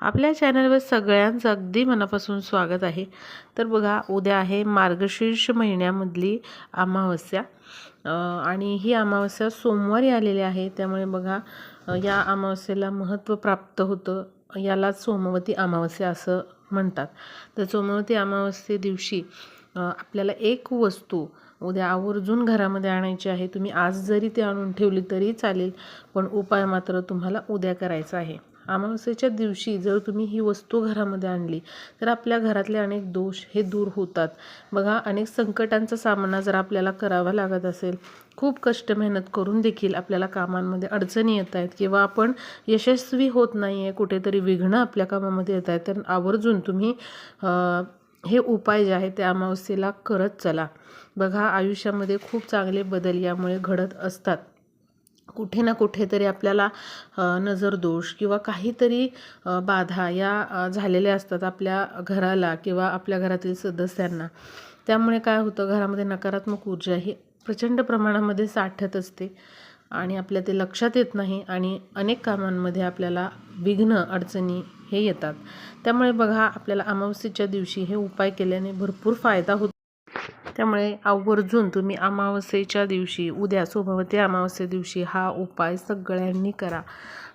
आपल्या चॅनलवर सगळ्यांचं अगदी मनापासून स्वागत आहे. तर बघा उद्या आहे मार्गशीर्ष महिन्यामधली अमावस्या. आणि ही अमावस्या सोमवारी आलेली आहे. त्यामुळे बघा या अमावस्येला महत्त्व प्राप्त होतं. यालाच सोमवती अमावस्या असं म्हणतात. तर सोमवती अमावस्ये दिवशी आपल्याला एक वस्तू उद्या आवर्जून घरामध्ये आणायची आहे. तुम्ही आज जरी ते आणून ठेवली तरी चालेल पण उपाय मात्र तुम्हाला उद्या करायचा आहे. अमावस्येच्या दिवशी जर तुम्ही ही वस्तू घरामध्ये आणली तर आपल्या घरातले अनेक दोष हे दूर होतात. बघा अनेक संकटांचा सामना जर आपल्याला करावा लागत असेल खूप कष्ट मेहनत करून देखील आपल्याला कामांमध्ये अडचणी येत आहेत किंवा आपण यशस्वी होत नाही आहे कुठेतरी विघ्न आपल्या कामामध्ये येत आहेत तर आवर्जून तुम्ही हे उपाय जे आहेत ते अमावस्येला करत चला. बघा आयुष्यामध्ये खूप चांगले बदल यामुळे घडत असतात. कुठे ना कुठेतरी आपल्याला नजर नजरदोष किंवा काहीतरी बाधा या झालेल्या असतात आपल्या घराला किंवा आपल्या घरातील सदस्यांना. त्यामुळे काय होतं घरामध्ये नकारात्मक ऊर्जा ही प्रचंड प्रमाणामध्ये साठत असते आणि आपल्या ते लक्षात येत नाही आणि अनेक कामांमध्ये आपल्याला विघ्न अडचणी हे येतात. त्यामुळे बघा आपल्याला अमावस्येच्या दिवशी हे उपाय केल्याने भरपूर फायदा होतो. त्यामुळे आवर्जून तुम्ही अमावस्येच्या दिवशी उद्या सोमवती अमावस्ये दिवशी हा उपाय सगळ्यांनी करा.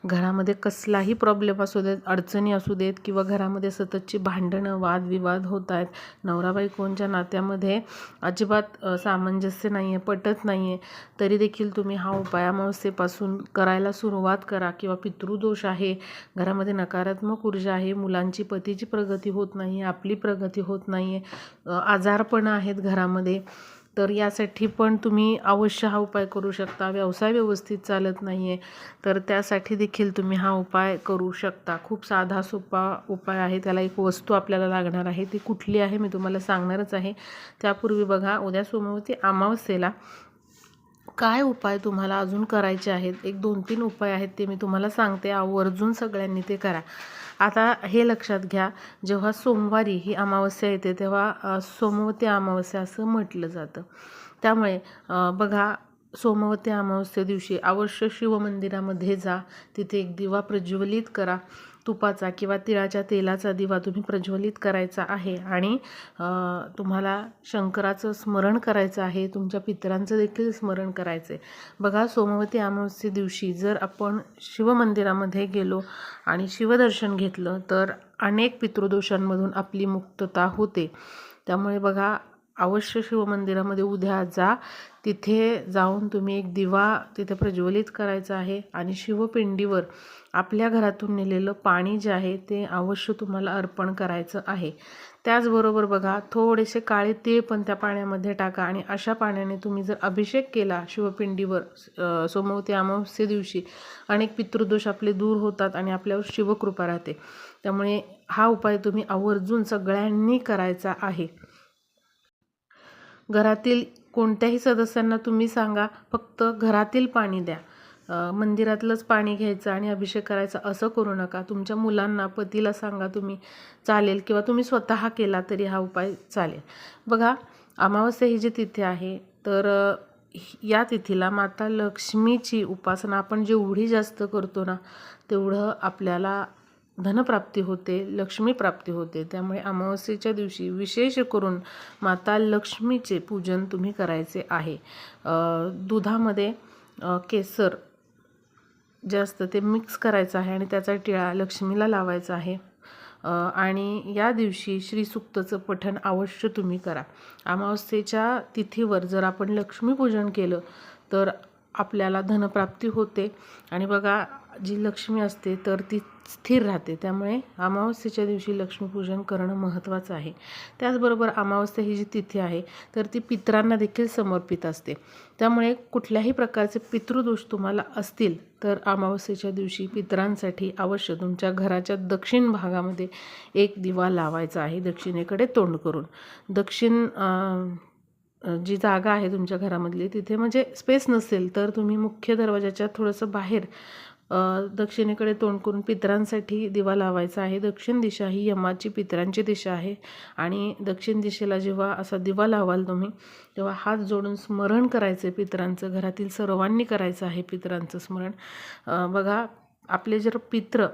घरामध्ये कसलाही प्रॉब्लेम असू देत अडचणी असू देत किंवा घरामध्ये सततची भांडणं वादविवाद होत आहेत नवरा बायकोंच्या नात्यामध्ये अजिबात सामंजस्य नाही आहे पटत नाही आहे तरी देखील तुम्ही हा उपाय अमावस्येपासून करायला सुरुवात करा किंवा पितृदोष आहे घरामध्ये नकारात्मक ऊर्जा आहे मुलांची पतीची प्रगती होत नाही आहे आपली प्रगती होत नाही आहे आजारपण आहेत घरामध्ये तर यासाठी पण तुम्ही अवश्य हा उपाय करू शकता. व्यवसाय व्यवस्थित चालत नाही आहे तर त्यासाठी देखील तुम्ही हा उपाय करू शकता. खूप साधा सोपा उपाय आहे. त्याला एक वस्तू आपल्याला लागणार आहे. ती कुठली आहे मी तुम्हाला सांगणारच आहे. त्यापूर्वी बघा उद्या सोमवती अमावस्येला काय उपाय तुम्हाला अजून करायचे आहेत? एक दोन तीन उपाय आहेत ते मी तुम्हाला सांगते. आवर्जून सगळ्यांनी ते करा. आता हे लक्षात घ्या जेव्हा सोमवारी ही अमावस्या येते तेव्हा सोमवती अमावस्या असं म्हटलं जातं. त्यामुळे बघा सोमवती अमावस्या दिवशी अवश्य शिवमंदिरामध्ये जा तिथे एक दिवा प्रज्वलित करा. तुपाचा किंवा तिळाच्या तेलाचा दिवा तुम्ही प्रज्वलित करायचा आहे आणि तुम्हाला शंकराचं स्मरण करायचं आहे तुमच्या पितरांचं देखील स्मरण करायचं आहे बघा सोमवती अमावस्ये दिवशी जर आपण शिवमंदिरामध्ये गेलो आणि शिवदर्शन घेतलं तर अनेक पितृदोषांमधून आपली मुक्तता होते. त्यामुळे बघा अवश्य शिवमंदिरामध्ये उद्या जा. तिथे जाऊन तुम्ही एक दिवा तिथे प्रज्वलित करायचा आहे आणि शिवपिंडीवर आपल्या घरातून नेलेलं पाणी जे आहे ते अवश्य तुम्हाला अर्पण करायचं आहे. त्याचबरोबर बघा थोडेसे काळे तीळ पण त्या पाण्यामध्ये टाका आणि अशा पाण्याने तुम्ही जर अभिषेक केला शिवपिंडीवर सोमवती अमावस्ये दिवशी अनेक पितृदोष आपले दूर होतात आणि आपल्यावर शिवकृपा राहते. त्यामुळे हा उपाय तुम्ही आवर्जून सगळ्यांनी करायचा आहे. घरातील कोणत्याही सदस्यांना तुम्ही सांगा फक्त घरातील पाणी द्या. मंदिरातलंच पाणी घ्यायचं आणि अभिषेक करायचा असं करू नका. तुमच्या मुलांना पतीला सांगा तुम्ही चालेल किंवा तुम्ही स्वतः केला तरी हा उपाय चालेल. बघा अमावस्या ही जी तिथी आहे तर या तिथीला माता लक्ष्मीची उपासना आपण जेवढी जास्त करतो ना तेवढं आपल्याला धनप्राप्ती होते लक्ष्मी प्राप्ती होते. त्यामुळे अमावस्येच्या दिवशी विशेष करून माता लक्ष्मीचे पूजन तुम्ही करायचे आहे. दुधामध्ये केसर जे असतं ते मिक्स करायचं आहे आणि त्याचा टिळा लक्ष्मीला लावायचा आहे. आणि या दिवशी श्रीसुक्तचं पठण अवश्य तुम्ही करा. अमावस्येच्या तिथीवर जर आपण लक्ष्मीपूजन केलं तर आपल्याला धनप्राप्ती होते. आणि बघा जी लक्ष्मी असते तर ती स्थिर राहते. त्यामुळे अमावस्येच्या दिवशी लक्ष्मीपूजन करणं महत्त्वाचं आहे. त्याचबरोबर अमावस्या ही जी तिथी आहे तर ती पितरांना देखील समर्पित असते. त्यामुळे कुठल्याही प्रकारचे पितृदोष तुम्हाला असतील तर अमावस्येच्या दिवशी पितरांसाठी अवश्य तुमच्या घराच्या दक्षिण भागामध्ये एक दिवा लावायचा आहे दक्षिणेकडे तोंड करून. दक्षिण जी जागा आहे तुमच्या घरामधली तिथे म्हणजे स्पेस नसेल तर तुम्ही मुख्य दरवाजाच्या थोडंसं बाहेर दक्षिणेकडे तोंड करून पितरांसाठी दिवा लावायचा आहे. दक्षिण दिशा ही यमाची पितरांची दिशा आहे आणि दक्षिण दिशेला जेव्हा असा दिवा लावाल तुम्ही तेव्हा हात जोडून स्मरण करायचं आहे पितरांचं घरातील सर्वांनी करायचं आहे पितरांचं स्मरण. बघा आपले जर पित्र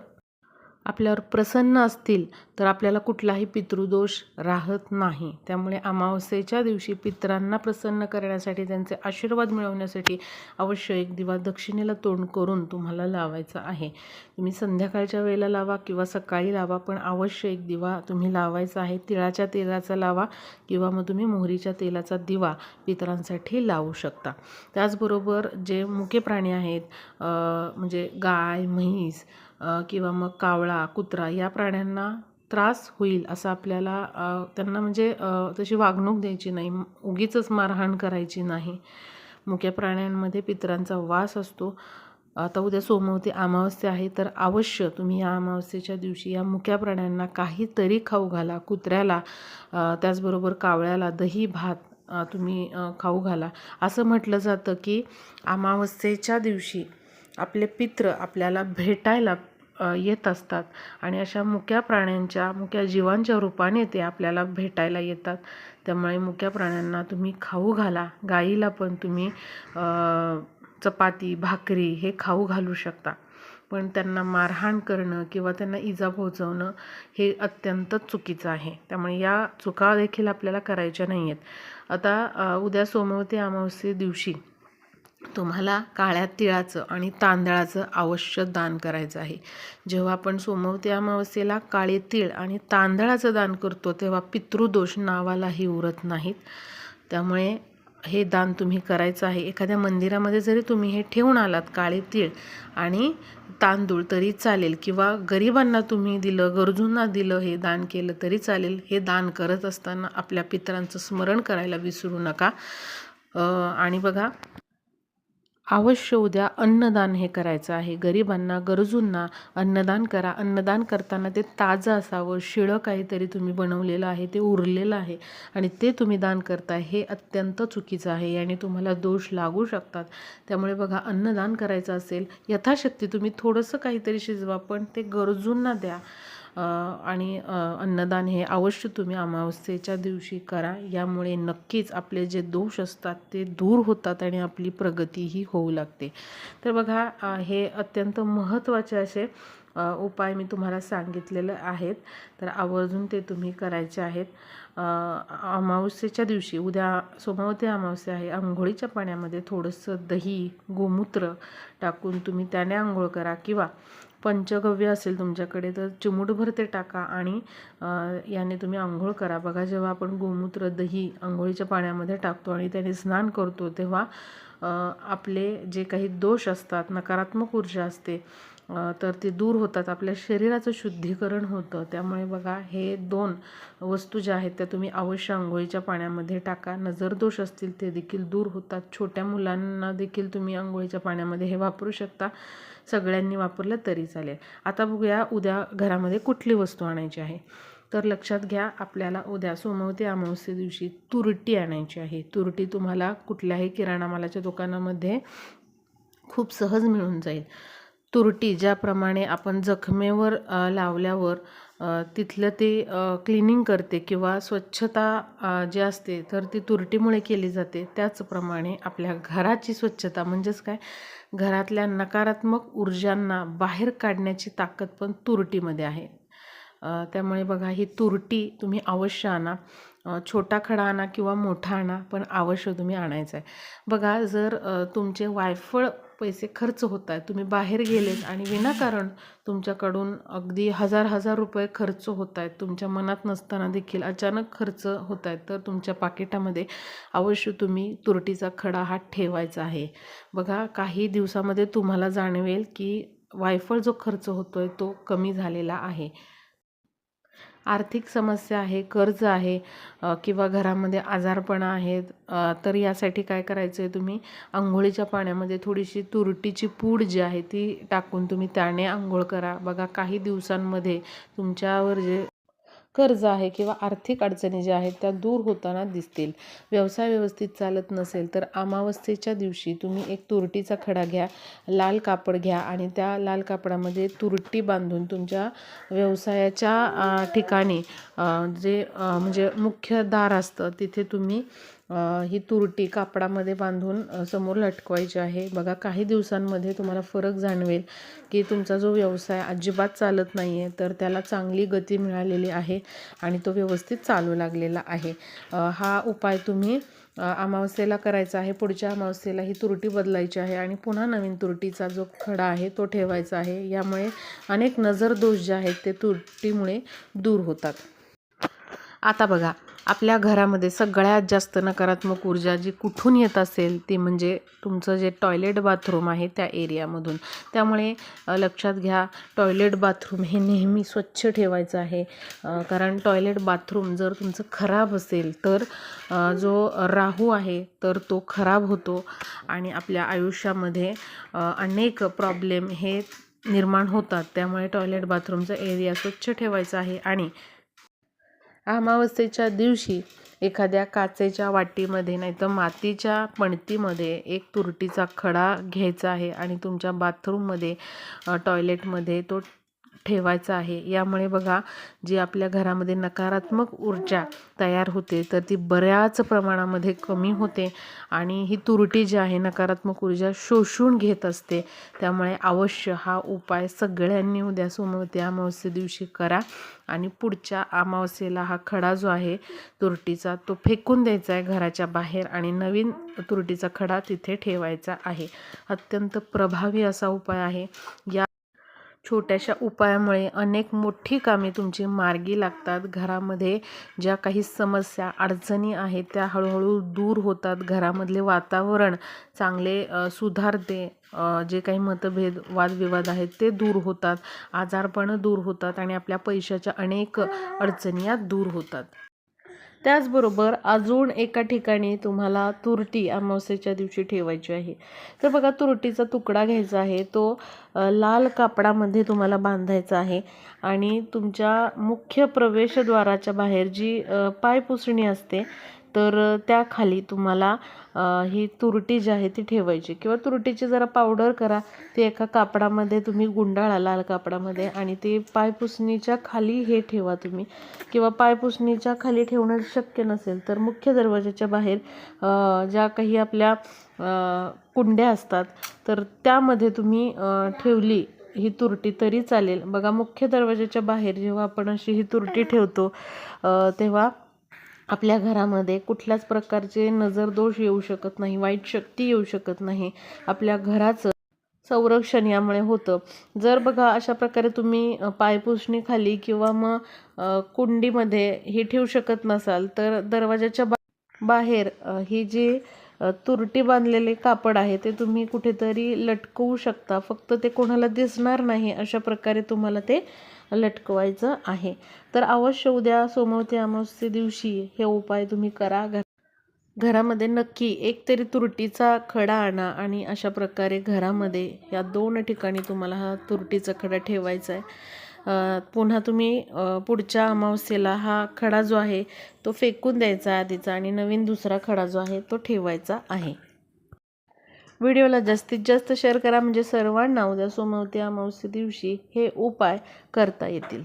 आपल्यावर प्रसन्न असतील तर आपल्याला कुठलाही पितृदोष राहत नाही. त्यामुळे अमावस्येच्या दिवशी पितरांना प्रसन्न करण्यासाठी त्यांचे आशीर्वाद मिळवण्यासाठी अवश्य एक दिवा दक्षिणेला तोंड करून तुम्हाला लावायचा आहे. तुम्ही संध्याकाळच्या वेळेला लावा किंवा सकाळी लावा पण अवश्य एक दिवा तुम्ही लावायचा आहे. तिळाच्या तेलाचा लावा किंवा मग तुम्ही मोहरीच्या तेलाचा दिवा पितरांसाठी लावू शकता. त्याचबरोबर जे मुके प्राणी आहेत म्हणजे गाय म्हैस किंवा मग कावळा कुत्रा या प्राण्यांना त्रास होईल असं आपल्याला त्यांना म्हणजे तशी वागणूक द्यायची नाही उगीच मारहाण करायची नाही. मुक्या प्राण्यांमध्ये पितरांचा वास असतो. आता उद्या सोमवती अमावस्या आहे तर अवश्य तुम्ही या अमावस्येच्या दिवशी या मुक्या प्राण्यांना काहीतरी खाऊ घाला. कुत्र्याला त्याचबरोबर कावळ्याला दही भात तुम्ही खाऊ घाला. असं म्हटलं जातं की अमावस्येच्या दिवशी आपले पित्र आपल्याला भेटायला येत असतात. आणि अशा मुक्या प्राण्यांच्या मुक्या जीवांच्या रूपाने ते आपल्याला भेटायला येतात. त्यामुळे मुक्या प्राण्यांना तुम्ही खाऊ घाला. गाईला पण तुम्ही चपाती भाकरी हे खाऊ घालू शकता. पण त्यांना मारहाण करणं किंवा त्यांना इजा पोहोचवणं हे अत्यंत चुकीचं आहे. त्यामुळे या चुका देखील आपल्याला करायच्या नाही आहेत आता उद्या सोमवती अमावस्ये दिवशी तुम्हाला काळ्या तिळाचं आणि तांदळाचं अवश्य दान करायचं आहे. जेव्हा आपण सोमवती अमावस्येला काळे तीळ आणि तांदळाचं दान करतो तेव्हा पितृदोष नावालाही उरत नाहीत. त्यामुळे हे दान तुम्ही करायचं आहे. एखाद्या मंदिरामध्ये जरी तुम्ही हे ठेवून आलात काळे तीळ आणि तांदूळ तरी चालेल किंवा गरिबांना तुम्ही दिलं गरजूंना दिलं हे दान केलं तरी चालेल हे दान करत असताना आपल्या पितरांचं स्मरण करायला विसरू नका. आणि बघा अवश्य उद्या अन्नदान हे करायचं आहे. गरिबांना गरजूंना अन्नदान करा. अन्नदान करताना ते ताजं असावं. शिळं काहीतरी तुम्ही बनवलेलं आहे ते उरलेलं आहे आणि ते तुम्ही दान करताय हे अत्यंत चुकीचं आहे. आणि तुम्हाला दोष लागू शकतात. त्यामुळे बघा अन्नदान करायचं असेल यथाशक्ती तुम्ही थोडंसं काहीतरी शिजवा पण ते गरजूंना द्या. आणि अन्नदान हे अवश्य तुम्ही अमावस्येच्या दिवशी करा. यामुळे नक्कीच आपले जे दोष असतात ते दूर होतात आणि आपली प्रगतीही होऊ लागते. तर बघा हे अत्यंत महत्त्वाचे असे उपाय मी तुम्हाला सांगितलेले आहेत. तर आवर्जून ते तुम्ही करायचे आहेत. अमावस्येच्या दिवशी उद्या सोमवती अमावस्या आहे आंघोळीच्या पाण्यामध्ये थोडंसं दही गोमूत्र टाकून तुम्ही त्याने आंघोळ करा किंवा पंचगव्य असेल तुमच्याकडे तर चिमूटभर ते टाका आणि याने तुम्ही आंघोळ करा. बघा जेव्हा आपण गोमूत्र दही आंघोळीच्या पाण्यामध्ये टाकतो आणि त्याने स्नान करतो तेव्हा आपले जे काही दोष असतात नकारात्मक ऊर्जा असते तर ते दूर होतात. आपल्या शरीराचं शुद्धीकरण होतं. त्यामुळे बघा हे दोन वस्तू ज्या आहेत त्या तुम्ही अवश्य आंघोळीच्या पाण्यामध्ये टाका. नजर दोष असतील ते देखील दूर होतात. छोट्या मुलांना देखील तुम्ही आंघोळीच्या पाण्यामध्ये हे वापरू शकता. सगळ्यांनी वापरलं तरी चालेल. आता बघूया उद्या घरामध्ये कुठली वस्तू आणायची आहे. तर लक्षात घ्या आपल्याला उद्या सोमवती अमावस्ये दिवशी तुरटी आणायची आहे. तुरटी तुम्हाला कुठल्याही किराणा मालाच्या दुकानामध्ये खूप सहज मिळून जाईल. तुरटी ज्याप्रमाणे आपण जखमेवर लावल्यावर तिथलं ते क्लिनिंग करते किंवा स्वच्छता जी असते तर ती तुरटीमुळे केली जाते. त्याचप्रमाणे आपल्या घराची स्वच्छता म्हणजेच काय? घरातल्या नकारात्मक ऊर्जांना बाहेर काढण्याची ताकद पण तुरटीमध्ये आहे. त्यामुळे बघा ही तुरटी तुम्ही अवश्य आणा. छोटा खडा आणा किंवा मोठा आणा पण अवश्य तुम्ही आणायचं आहे बघा जर तुमचे वायफळ पैसे खर्च होत आहेत तुम्ही बाहेर गेलेत आणि विनाकारण तुमच्याकडून अगदी हजार हजार रुपये खर्च होत आहेत तुमच्या मनात नसताना देखील अचानक खर्च होत आहेत तर तुमच्या पाकिटामध्ये अवश्य तुम्ही तुरटीचा खडा हा ठेवायचा आहे. बघा काही दिवसामध्ये तुम्हाला जाणवेल की वायफळ जो खर्च होतो आहे तो कमी झालेला आहे. आर्थिक समस्या आहे कर्ज आहे किंवा घरामध्ये आजारपणा आहेत तर यासाठी काय करायचं आहे तुम्ही? आंघोळीच्या पाण्यामध्ये थोडीशी तुरटीची पूड जी आहे ती टाकून तुम्ही त्याने आंघोळ करा. बघा काही दिवसांमध्ये तुमच्यावर जे कर्ज आहे किंवा आर्थिक अडचणी ज्या आहेत त्या दूर होताना दिसतील. व्यवसाय व्यवस्थित चालत नसेल तर अमावस्येच्या दिवशी तुम्ही एक तुरटीचा खडा घ्या लाल कापड घ्या आणि त्या लाल कापडामध्ये तुरटी बांधून तुमच्या व्यवसायाच्या ठिकाणी जे म्हणजे मुख्य दार असतं तिथे तुम्ही ही तुरटी कापडामध्ये बांधून समोर लटकवायची आहे. बघा काही दिवसांमध्ये तुम्हाला फरक जाणवेल की तुमचा जो व्यवसाय अजिबात चालत नाही आहे तर त्याला चांगली गती मिळालेली आहे आणि तो व्यवस्थित चालू लागलेला आहे. हा उपाय तुम्ही अमावस्येला करायचा आहे. पुढच्या अमावस्येला ही तुरटी बदलायची आहे आणि पुन्हा नवीन तुरटीचा जो खडा आहे तो ठेवायचा आहे. यामुळे अनेक नजर दोष जे आहेत ते तुरटीमुळे दूर होतात. आता बघा आपल्या घरामध्ये सगळ्यात जास्त नकारात्मक ऊर्जा जी कुठून येत असेल ती म्हणजे तुमचं जे टॉयलेट बाथरूम आहे त्या एरियामधून त्यामुळे लक्षात घ्या टॉयलेट बाथरूम हे नेहमी स्वच्छ ठेवायचं आहे. कारण टॉयलेट बाथरूम जर तुमचं खराब असेल तर जो राहू आहे तर तो खराब होतो. आणि आपल्या आयुष्यामध्ये अनेक प्रॉब्लेम हे निर्माण होतात. त्यामुळे टॉयलेट बाथरूमचा एरिया स्वच्छ ठेवायचा आहे. आणि अमावस्येच्या दिवशी एखाद्या काचेच्या वाटीमध्ये नाही तर मातीच्या पणतीमध्ये एक तुरटीचा खडा घ्यायचा आहे आणि तुमच्या बाथरूममध्ये टॉयलेटमध्ये तो ठेवायचं आहे. यामुळे बघा जी आपल्या घरामध्ये नकारात्मक ऊर्जा तयार होते तर ती बऱ्याच प्रमाणामध्ये कमी होते आणि ही तुरटी जी आहे नकारात्मक ऊर्जा शोषून घेत असते. त्यामुळे अवश्य हा उपाय सगळ्यांनी उद्या सोमवती अमावस्ये दिवशी करा आणि पुढच्या अमावस्येला हा खडा जो आहे तुरटीचा तो फेकून द्यायचा आहे घराच्या बाहेर आणि नवीन तुरटीचा खडा तिथे ठेवायचा आहे. अत्यंत प्रभावी असा उपाय आहे. या छोट्याशा उपायामुळे अनेक मोठी कामे तुमची मार्गी लागतात. घरामध्ये ज्या काही समस्या अडचणी आहेत त्या हळूहळू दूर होतात. घरामधले वातावरण चांगले सुधारते. जे काही मतभेद वादविवाद आहेत ते दूर होतात. आजारपणं दूर होतात आणि आपल्या पैशाच्या अनेक अडचणी या दूर होतात. त्याचबरोबर अजून एका ठिकाणी तुम्हाला तुरटी अमावस्येच्या दिवशी ठेवायची आहे. तर बघा तुरटीचा तुकडा घ्यायचा आहे. तो लाल कापडामध्ये तुम्हाला बांधायचा आहे आणि तुमच्या मुख्य प्रवेशद्वाराच्या बाहेर जी पायपुसणी असते तर त्याखाली तुम्हाला ही तुरटी जी आहे ती ठेवायची. किंवा तुरटीची जरा पावडर करा. ती एका कापडामध्ये तुम्ही गुंडाळा लाल कापडामध्ये आणि ती पायपुसणीच्या खाली हे ठेवा तुम्ही. किंवा पायपुसणीच्या खाली ठेवणं शक्य नसेल तर मुख्य दरवाजाच्या बाहेर ज्या काही आपल्या कुंड्या असतात तर त्यामध्ये तुम्ही ठेवली ही तुरटी तरी चालेल. बघा मुख्य दरवाजाच्या बाहेर जेव्हा आपण अशी ही तुरटी ठेवतो तेव्हा आपल्या घरामध्ये कुठल्याच प्रकारचे नजरदोष येऊ शकत नाही वाईट शक्ती येऊ शकत नाही. आपल्या घराचं संरक्षण यामुळे होतं. जर बघा अशा प्रकारे तुम्ही पायपुसणीखाली किंवा मग कुंडीमध्ये हे ठेवू शकत नसाल तर दरवाजाच्या बा बाहेर ही जी तुरटी बांधलेले कापड आहे ते तुम्ही कुठेतरी लटकवू शकता. फक्त ते कोणाला दिसणार नाही अशा प्रकारे तुम्हाला ते लटकवायचं आहे. तर अवश्य उद्या सोमवती अमावस्ये दिवशी हे उपाय तुम्ही करा. घर घरामध्ये नक्की एक तरी तुरटीचा खडा आणा आणि अशा प्रकारे घरामध्ये या दोन ठिकाणी तुम्हाला हा तुरटीचा खडा ठेवायचा आहे. पुन्हा तुम्ही पुढच्या अमावस्येला हा खडा जो आहे तो फेकून द्यायचा आधीचा आणि नवीन दुसरा खडा जो आहे तो ठेवायचा आहे. व्हिडिओला जास्तीत जास्त शेअर करा म्हणजे सर्वांना उद्या सोमवती अमावस्ये दिवशी हे उपाय करता येतील.